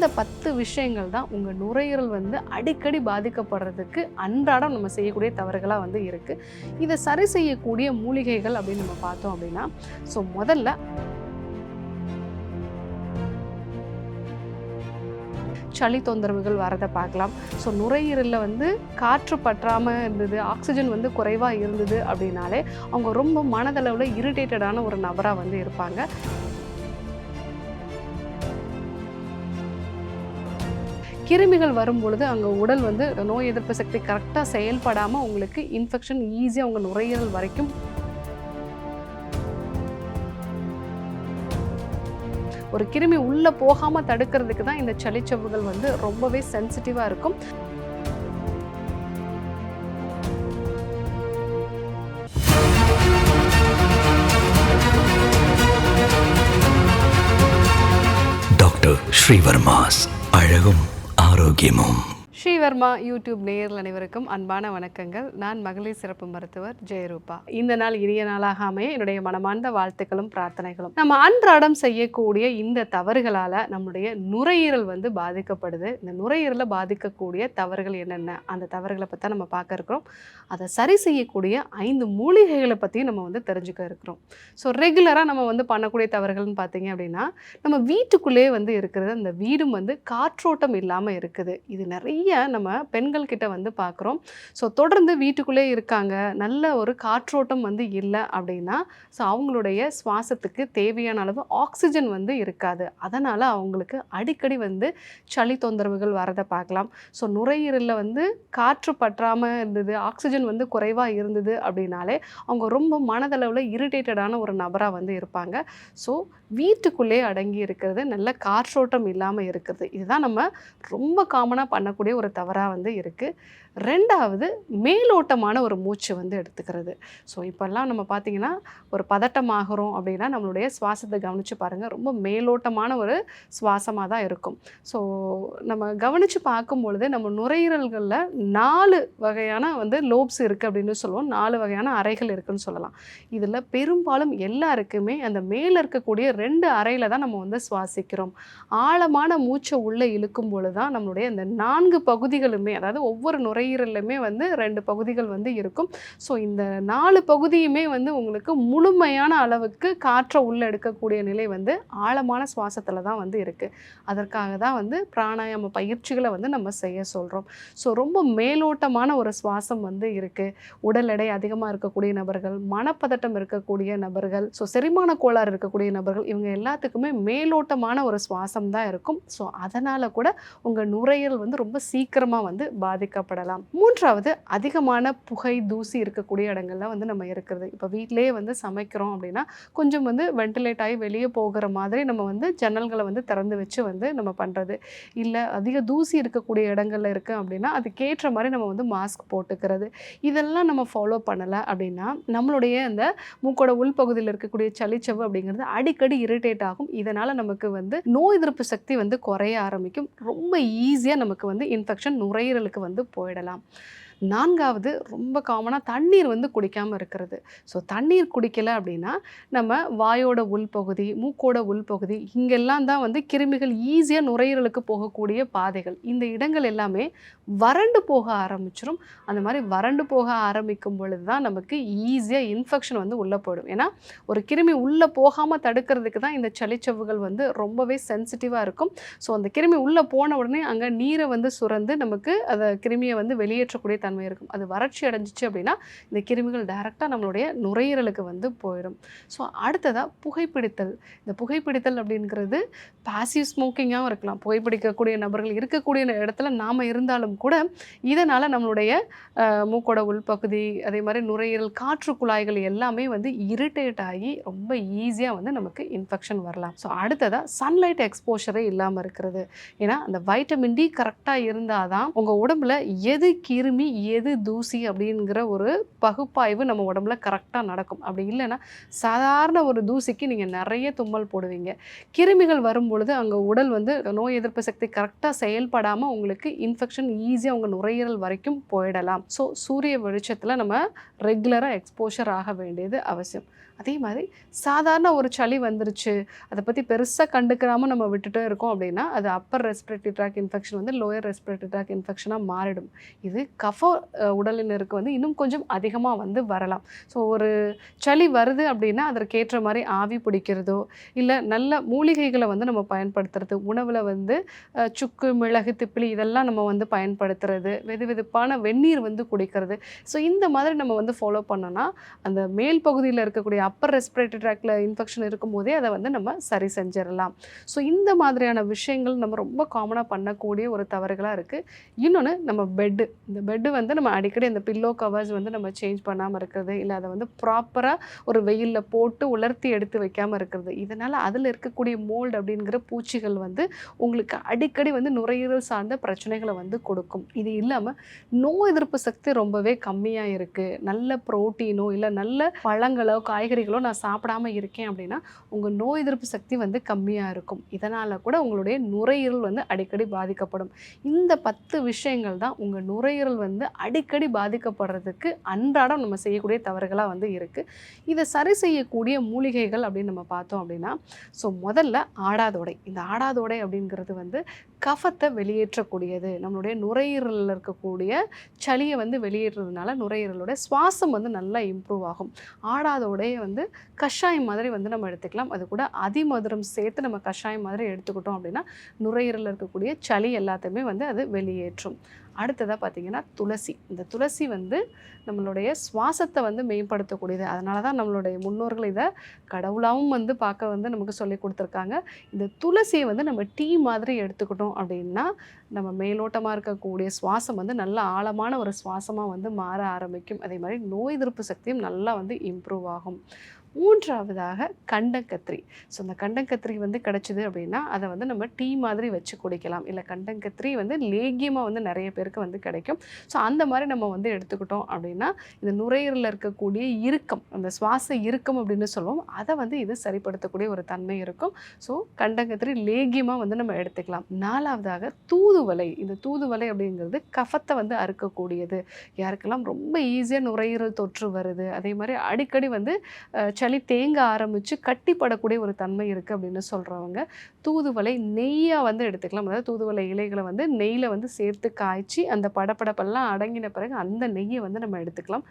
இந்த பத்து விஷயங்கள் தான் உங்கள் நுரையீரல் வந்து அடிக்கடி பாதிக்கப்படுறதுக்கு அன்றாடம் நம்ம செய்யக்கூடிய தவறுகளாக வந்து இருக்குது இதை சரி செய்யக்கூடிய மூலிகைகள் அப்படின்னு நம்ம பார்த்தோம் அப்படின்னா ஸோ முதல்ல சளி தொந்தரவுகள் வரதை பார்க்கலாம். ஸோ நுரையீரலில் வந்து காற்று பற்றாமல் இருந்தது ஆக்சிஜன் வந்து குறைவாக இருந்தது அப்படின்னாலே அவங்க ரொம்ப மனதளவில் இரிட்டேட்டடான ஒரு நபராக வந்து இருப்பாங்க. கிருமிகள் வரும்பொழுது அங்கே உடல் வந்து நோய் எதிர்ப்பு சக்தி கரெக்டாக செயல்படாமல் உங்களுக்கு இன்ஃபெக்ஷன் ஈஸியாக உங்கள் நுரையீரல் வரைக்கும் ஒரு கிருமி உள்ளே போகாமல் தடுக்கிறதுக்கு தான் இந்த சளிச்சவ்வுகள் வந்து ரொம்பவே சென்சிட்டிவாக இருக்கும். டாக்டர் ஸ்ரீவர்மாஸ் அழகும் ஆரோக்கியமும் ஸ்ரீவர்மா யூடியூப் நேயர்கள் அனைவருக்கும் அன்பான வணக்கங்கள். நான் மகளிர் சிறப்பு மருத்துவர் ஜெயரூபா. இந்த நாள் இனிய நாளாக அமைய என்னுடைய மனமார்ந்த வாழ்த்துக்களும் பிரார்த்தனைகளும். நம்ம அன்றாடம் செய்யக்கூடிய இந்த தவறுகளால் நம்முடைய நுரையீரல் வந்து பாதிக்கப்படுது. இந்த நுரையீரலை பாதிக்கக்கூடிய தவறுகள் என்னென்ன? அந்த தவறுகளை பற்றி தான் நம்ம பார்க்க இருக்கிறோம். அதை சரி செய்யக்கூடிய ஐந்து மூலிகைகளை பற்றியும் நம்ம வந்து தெரிஞ்சுக்க இருக்கிறோம். ஸோ ரெகுலராக நம்ம வந்து பண்ணக்கூடிய தவறுகள்னு பார்த்தீங்க அப்படின்னா நம்ம வீட்டுக்குள்ளேயே வந்து இருக்கிறது அந்த வீடும் வந்து காற்றோட்டம் இல்லாமல் இருக்குது. இது நிறைய நம்ம பெண்கள் கிட்ட வந்து பார்க்குறோம். ஸோ தொடர்ந்து வீட்டுக்குள்ளே இருக்காங்க. நல்ல ஒரு காற்றோட்டம் வந்து இல்லை அப்படின்னா ஸோ அவங்களுடைய சுவாசத்துக்கு தேவையான அளவு ஆக்சிஜன் வந்து இருக்காது. அதனால் அவங்களுக்கு அடிக்கடி வந்து சளி தொந்தரவுகள் வரதை பார்க்கலாம். ஸோ நுரையீரலில் வந்து காற்று பற்றாமல் இருந்தது ஆக்சிஜன் வந்து குறைவாக இருந்தது அப்படின்னாலே அவங்க ரொம்ப மனதளவில் இரிட்டேட்டடான ஒரு நபராக வந்து இருப்பாங்க. ஸோ வீட்டுக்குள்ளே அடங்கி இருக்கிறது நல்ல காற்றோட்டம் இல்லாமல் இருக்கிறது. இதுதான் நம்ம ரொம்ப காமனாக பண்ணக்கூடிய ஒரு தவறாக வந்து இருக்குது ரெண்டாவது மேலோட்டமான ஒரு மூச்சு வந்து எடுத்துக்கிறது. ஸோ இப்போல்லாம் நம்ம பார்த்திங்கன்னா ஒரு பதட்டமாகிறோம் அப்படின்னா நம்மளுடைய சுவாசத்தை கவனித்து பாருங்கள் ரொம்ப மேலோட்டமான ஒரு சுவாசமாக தான் இருக்கும். ஸோ நம்ம கவனித்து பார்க்கும் பொழுது நம்ம நுரையீரல்களில் நாலு வகையான வந்து லோப்ஸ் இருக்குது அப்படின்னு சொல்லுவோம். நாலு வகையான அறைகள் இருக்குதுன்னு சொல்லலாம். இதில் பெரும்பாலும் எல்லாருக்குமே அந்த மேலே இருக்கக்கூடிய ரெண்டு அறையில் தான் நம்ம வந்து சுவாசிக்கிறோம். ஆழமான மூச்சை உள்ளே இழுக்கும் பொழுது தான் நம்மளுடைய அந்த நான்கு பகுதிகளுமே அதாவது ஒவ்வொரு நுரையீரல்லையுமே வந்து ரெண்டு பகுதிகள் வந்து இருக்கும். ஸோ இந்த நாலு பகுதியுமே வந்து உங்களுக்கு முழுமையான அளவுக்கு காற்றை உள்ளே எடுக்கக்கூடிய நிலை வந்து ஆழமான சுவாசத்தில் தான் வந்து இருக்குது அதற்காக தான் வந்து பிராணாயாம பயிற்சிகளை வந்து நம்ம செய்ய சொல்கிறோம் ஸோ ரொம்ப மேலோட்டமான ஒரு சுவாசம் வந்து இருக்குது உடல் எடை அதிகமாக இருக்கக்கூடிய நபர்கள் மனப்பதட்டம் இருக்கக்கூடிய நபர்கள் ஸோ செரிமான கோளாறு இருக்கக்கூடிய நபர்கள் இவங்க எல்லாத்துக்குமே மேலோட்டமான ஒரு சுவாசம் தான் இருக்கும். ஸோ அதனால் கூட உங்கள் நுரையீரல் வந்து ரொம்ப சீக்கிரமாக வந்து பாதிக்கப்படலாம். மூன்றாவது அதிகமான புகை தூசி இருக்கக்கூடிய இடங்கள்ல வந்து நம்ம இருக்கிறது. இப்போ வீட்டிலேயே வந்து சமைக்கிறோம் அப்படின்னா கொஞ்சம் வந்து வென்டிலேட் ஆகி வெளியே போகிற மாதிரி நம்ம வந்து ஜன்னல்களை வந்து திறந்து வச்சு வந்து நம்ம பண்ணுறது இல்லை அதிக தூசி இருக்கக்கூடிய இடங்கள்ல இருக்குது அப்படின்னா அதுக்கேற்ற மாதிரி நம்ம வந்து மாஸ்க் போட்டுக்கிறது. இதெல்லாம் நம்ம ஃபாலோ பண்ணலை அப்படின்னா நம்மளுடைய அந்த மூக்கோட உள்பகுதியில் இருக்கக்கூடிய சளிச்சவு அப்படிங்கிறது அடிக்கடி இரிட்டேட் ஆகும். இதனால் நமக்கு வந்து நோய் எதிர்ப்பு சக்தி வந்து குறைய ஆரம்பிக்கும். ரொம்ப ஈஸியாக நமக்கு வந்து இன்ஃபெக்ஷன் நுரையீரலுக்கு வந்து போயிடும் பெறலாம் நான்காவது ரொம்ப காமனாக தண்ணீர் வந்து குடிக்காமல் இருக்கிறது. ஸோ தண்ணீர் குடிக்கலை அப்படின்னா நம்ம வாயோட உள்பகுதி மூக்கோட உள்பகுதி இங்கெல்லாம் தான் வந்து கிருமிகள் ஈஸியாக நுரையீரலுக்கு போகக்கூடிய பாதைகள். இந்த இடங்கள் எல்லாமே வறண்டு போக ஆரம்பிச்சிடும் அந்த மாதிரி வறண்டு போக ஆரம்பிக்கும் பொழுது தான் நமக்கு ஈஸியாக இன்ஃபெக்ஷன் வந்து உள்ளே போயிடும். ஏன்னா ஒரு கிருமி உள்ளே போகாமல் தடுக்கிறதுக்கு தான் இந்த சளிச்சவ்வுகள் வந்து ரொம்பவே சென்சிட்டிவாக இருக்கும். ஸோ அந்த கிருமி உள்ளே போன உடனே அங்கே நீரை வந்து சுரந்து நமக்கு அந்த கிருமியை வந்து வெளியேற்றக்கூடிய தன்மை இருக்கும். அது வறட்சி அடைஞ்சிச்சு அப்படின்னா இந்த கிருமிகள் டைரெக்டாக நம்மளுடைய நுரையீரலுக்கு வந்து போயிடும். ஸோ அடுத்ததாக புகைப்பிடித்தல். இந்த புகைப்பிடித்தல் அப்படிங்கிறது பாசிவ் ஸ்மோக்கிங்காகவும் இருக்கலாம். புகைப்பிடிக்கக்கூடிய நபர்கள் இருக்கக்கூடிய இடத்துல நாம் இருந்தாலும் கூட இதனால் நம்மளுடைய மூக்கோட உள்பகுதி அதே மாதிரி நுரையீரல் காற்று குழாய்கள் எல்லாமே வந்து இரிட்டேட் ஆகி ரொம்ப ஈஸியாக வந்து நமக்கு இன்ஃபெக்ஷன் வரலாம். ஸோ அடுத்ததாக சன்லைட் எக்ஸ்போஷரே இல்லாமல் இருக்கிறது. ஏன்னா அந்த வைட்டமின் டி கரெக்டாக இருந்தால் தான் உங்கள் உடம்புல எது கிருமி எது தூசி அப்படிங்கிற ஒரு பகுப்பாய்வு நம்ம உடம்புல கரெக்டாக நடக்கும். அப்படி இல்லைன்னா சாதாரண ஒரு தூசிக்கு நீங்கள் நிறைய தும்மல் போடுவீங்க. கிருமிகள் வரும் பொழுது அங்கே உடல் வந்து நோய் எதிர்ப்பு சக்தி கரெக்டாக செயல்படாமல் உங்களுக்கு இன்ஃபெக்ஷன் ஈஸியாக உங்கள் நுரையீரல் வரைக்கும் போயிடலாம். ஸோ சூரிய வெளிச்சத்தில் நம்ம ரெகுலராக எக்ஸ்போஷர் ஆக வேண்டியது அவசியம். அதே மாதிரி சாதாரண ஒரு சளி வந்துருச்சு அதை பற்றி பெருசாக கண்டுக்கிறாமல் நம்ம விட்டுட்டே இருக்கோம் அப்படின்னா அது அப்பர் ரெஸ்பிரேட்டரி ட்ராக் இன்ஃபெக்ஷன் வந்து லோயர் ரெஸ்பிரேட்டரி ட்ராக் இன்ஃபெக்ஷனாக மாறிடும். இது கஃப உடலினருக்கு வந்து இன்னும் கொஞ்சம் அதிகமாக வந்து வரலாம். ஸோ ஒரு சளி வருது அப்படின்னா அதற்கேற்ற மாதிரி ஆவி பிடிக்கிறதோ இல்லை நல்ல மூலிகைகளை வந்து நம்ம பயன்படுத்துறது உணவில் வந்து சுக்கு மிளகு திப்பிலி இதெல்லாம் நம்ம வந்து பயன்படுத்துறது வெது வெதுப்பான வெந்நீர் வந்து குடிக்கிறது. ஸோ இந்த மாதிரி நம்ம வந்து ஃபாலோ பண்ணோன்னா அந்த மேல் பகுதியில் இருக்கக்கூடிய அப்பர் ரெஸ்பிரேட்டரி ட்ராக்டில் இன்ஃபெக்ஷன் இருக்கும்போதே அதை வந்து நம்ம சரி செஞ்சிடலாம். ஸோ இந்த மாதிரியான விஷயங்கள் நம்ம ரொம்ப காமனாக பண்ணக்கூடிய ஒரு தவறுகளாக இருக்குது இன்னொன்று நம்ம பெட்டு இந்த பெட்டு வந்து நம்ம அடிக்கடி அந்த பில்லோ கவர்ஸ் வந்து நம்ம சேஞ்ச் பண்ணாமல் இருக்கிறது இல்லை அதை வந்து ப்ராப்பராக ஒரு வெயிலில் போட்டு உலர்த்தி எடுத்து வைக்காமல் இருக்கிறது. இதனால் அதில் இருக்கக்கூடிய மோல்டு அப்படிங்கிற பூச்சிகள் வந்து உங்களுக்கு அடிக்கடி வந்து நுரையீரல் சார்ந்த பிரச்சனைகளை வந்து கொடுக்கும். இது இல்லாமல் நோய் எதிர்ப்பு சக்தி ரொம்பவே கம்மியாக இருக்குது நல்ல ப்ரோட்டீனோ இல்லை நல்ல பழங்களோ காய்கறிகளோ நான் சாப்பிடாம இருக்கேன் அப்படின்னா உங்கள் நோய் எதிர்ப்பு சக்தி வந்து கம்மியாக இருக்கும். இதனால் கூட உங்களுடைய நுரையீரல் வந்து அடிக்கடி பாதிக்கப்படும். இந்த பத்து விஷயங்கள் தான் உங்கள் நுரையீரல் வந்து அடிக்கடி பாதிக்கப்படுறதுக்கு அன்றாடம் நம்ம செய்யக்கூடிய தவறுகளாக வந்து இருக்குது இதை சரி செய்யக்கூடிய மூலிகைகள் அப்படின்னு நம்ம பார்த்தோம் அப்படின்னா ஸோ முதல்ல ஆடாதோடை. இந்த ஆடாதோடை அப்படிங்கிறது வந்து கஃபத்தை வெளியேற்றக்கூடியது. நம்மளுடைய நுரையீரலில் இருக்கக்கூடிய சளியை வந்து வெளியேற்றுறதுனால நுரையீரலோட சுவாசம் வந்து நல்லா இம்ப்ரூவ் ஆகும். ஆடாதோடைய வந்து கஷாயம் மாதிரி வந்து நம்ம எடுத்துக்கலாம். அது கூட அதிமதுரம் சேர்த்து நம்ம கஷாயம் மாதிரி எடுத்துக்கிட்டோம் அப்படின்னா நுரையீரலில் இருக்கக்கூடிய சளி எல்லாத்தையுமே வந்து அது வெளியேற்றும். அடுத்ததாக பார்த்தீங்கன்னா துளசி. இந்த துளசி வந்து நம்மளுடைய சுவாசத்தை வந்து மேம்படுத்தக்கூடியது. அதனால தான் நம்மளுடைய முன்னோர்கள் இதை கடவுளாகவும் வந்து பார்க்க வந்து நமக்கு சொல்லி கொடுத்துருக்காங்க. இந்த துளசியை வந்து நம்ம டீ மாதிரி எடுத்துக்கிட்டோம் அப்படின்னா நம்ம மேலோட்டமாக இருக்கக்கூடிய சுவாசம் வந்து நல்ல ஆழமான ஒரு சுவாசமாக வந்து மாற ஆரம்பிக்கும். அதே மாதிரி நோய் எதிர்ப்பு சக்தியும் நல்லா வந்து இம்ப்ரூவ் ஆகும். மூன்றாவதாக கண்டங்கத்திரி. ஸோ அந்த கண்டங்கத்திரி வந்து கிடச்சிது அப்படின்னா அதை வந்து நம்ம டீ மாதிரி வச்சு குடிக்கலாம். இல்லை கண்டங்கத்திரி வந்து லேகியமாக வந்து நிறைய பேருக்கு வந்து கிடைக்கும். ஸோ அந்த மாதிரி நம்ம வந்து எடுத்துக்கிட்டோம் அப்படின்னா இந்த நுரையீரலில் இருக்கக்கூடிய இறுக்கம் அந்த சுவாச இறுக்கம் அப்படின்னு சொல்லுவோம் அதை வந்து இது சரிப்படுத்தக்கூடிய ஒரு தன்மை இருக்கும். ஸோ கண்டங்கத்திரி லேகியமாக வந்து நம்ம எடுத்துக்கலாம். நாலாவதாக தூதுவலை இந்த தூதுவலை அப்படிங்கிறது கஃபத்தை வந்து அறுக்கக்கூடியது. யாருக்கெல்லாம் ரொம்ப ஈஸியாக நுரையீரல் தொற்று வருது அதே மாதிரி அடிக்கடி வந்து சளி தேங்க ஆரம்பித்து கட்டிப்படக்கூடிய ஒரு தன்மை இருக்குது அப்படின்னு சொல்கிறவங்க தூதுவளை நெய்யாக வந்து எடுத்துக்கலாம். அதாவது தூதுவளை இலைகளை வந்து நெய்யில் வந்து சேர்த்து காய்ச்சி அந்த படபடப்பெல்லாம் அடங்கின பிறகு அந்த நெய்யை வந்து நம்ம எடுத்துக்கலாம்.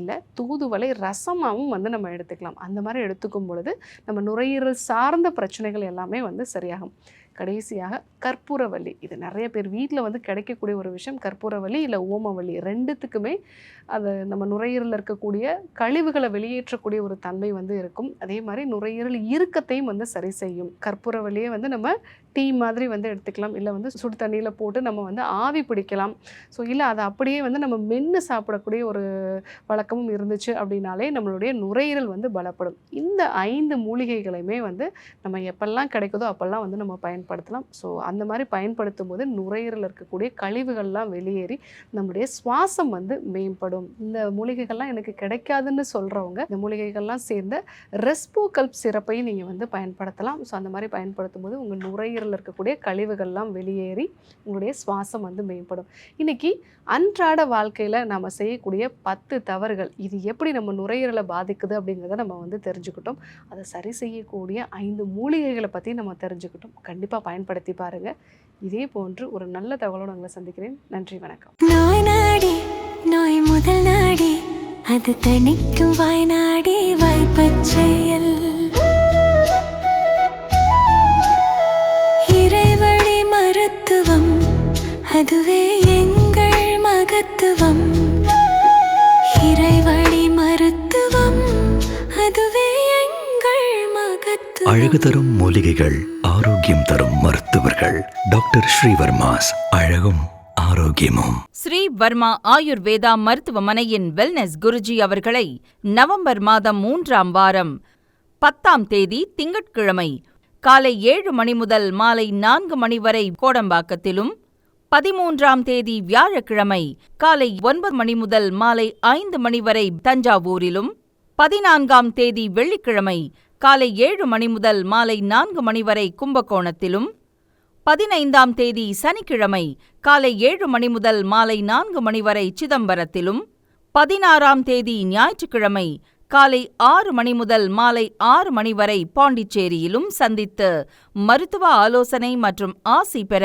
இல்லை தூதுவளை ரசமாகவும் வந்து நம்ம எடுத்துக்கலாம். அந்த மாதிரி எடுத்துக்கும் பொழுது நம்ம நுரையீரல் சார்ந்த பிரச்சனைகள் எல்லாமே வந்து சரியாகும். கடைசியாக கற்பூரவல்லி இது நிறைய பேர் வீட்டில் வந்து கிடைக்கக்கூடிய ஒரு விஷயம் கற்பூரவல்லி இல்லை ஓமவல்லி ரெண்டுத்துக்குமே அது நம்ம நுரையீரலில் இருக்கக்கூடிய கழிவுகளை வெளியேற்றக்கூடிய ஒரு தன்மை வந்து இருக்கும். அதே மாதிரி நுரையீரல் இறுக்கத்தையும் வந்து சரி செய்யும். கற்பூரவல்லியை வந்து நம்ம டீ மாதிரி வந்து எடுத்துக்கலாம். இல்லை வந்து சுடு தண்ணியில் போட்டு நம்ம வந்து ஆவி பிடிக்கலாம். ஸோ இல்லை அதை அப்படியே வந்து நம்ம மென்று சாப்பிடக்கூடிய ஒரு வழக்கமும் இருந்துச்சு அப்படின்னாலே நம்மளுடைய நுரையீரல் வந்து பலப்படும். இந்த ஐந்து மூலிகைகளையுமே வந்து நம்ம எப்பெல்லாம் கிடைக்குதோ அப்போல்லாம் வந்து நம்ம பயன்படுத்தலாம். ஸோ அந்த மாதிரி பயன்படுத்தும் போது நுரையீரல் இருக்கக்கூடிய கழிவுகள்லாம் வெளியேறி நம்முடைய சுவாசம் வந்து மேம்படும். இந்த மூலிகைகள்லாம் எனக்கு கிடைக்காதுன்னு சொல்கிறவங்க இந்த மூலிகைகள்லாம் சேர்ந்த ரெஸ்போ கல்ப் சிறப்பையும் நீங்கள் வந்து பயன்படுத்தலாம். ஸோ அந்த மாதிரி பயன்படுத்தும் போது உங்கள் நுரையீரல் நுரையீரலில் இருக்கக்கூடிய கழிவுகள்லாம் வெளியேறி உங்களுடைய சுவாசம் வந்து மேம்படும். இன்னைக்கு அன்றாட வாழ்க்கையில் நம்ம செய்யக்கூடிய பத்து தவறுகள் இது எப்படி நம்ம நுரையீரலை பாதிக்குது அப்படிங்கிறத நம்ம வந்து தெரிஞ்சுக்கிட்டோம். அதை சரி செய்யக்கூடிய ஐந்து மூலிகைகளை பற்றி நம்ம தெரிஞ்சுக்கிட்டோம். கண்டிப்பாக பயன்படுத்தி பாருங்கள் இதே போன்று ஒரு நல்ல தகவலோடு உங்களை சந்திக்கிறேன். நன்றி வணக்கம். நோய் நாடி நோய் முதல் நாடி அது தணிக்கும் வாய்நாடி வாய்ப்பச் அதுவே எங்கள் மகத்துவம். இறைவழி மருத்துவம். அதுவே எங்கள் மகத்துவம். அழகு தரும் மூலிகைகள் ஆரோக்கியம் தரும் மருத்துவர்கள். டாக்டர் ஸ்ரீவர்மாஸ் அழகும் ஆரோக்கியமும். ஸ்ரீ வர்மா ஆயுர்வேதா மருத்துவமனையின் வெல்னஸ் குருஜி அவர்களை நவம்பர் மாதம் மூன்றாம் வாரம் பத்தாம் தேதி திங்கட்கிழமை காலை ஏழு மணி முதல் மாலை நான்கு மணி வரை கோடம்பாக்கத்திலும் பதிமூன்றாம் தேதி வியாழக்கிழமை காலை ஒன்பது மணி முதல் மாலை ஐந்து மணி வரை தஞ்சாவூரிலும் பதினான்காம் தேதி வெள்ளிக்கிழமை காலை ஏழு மணி முதல் மாலை நான்கு மணி வரை கும்பகோணத்திலும் பதினைந்தாம் தேதி சனிக்கிழமை காலை ஏழு மணி முதல் மாலை நான்கு மணி வரை சிதம்பரத்திலும் பதினாறாம் தேதி ஞாயிற்றுக்கிழமை காலை ஆறு மணி முதல் மாலை ஆறு மணி வரை பாண்டிச்சேரியிலும் சந்தித்து மருத்துவ ஆலோசனை மற்றும் ஆசி பெற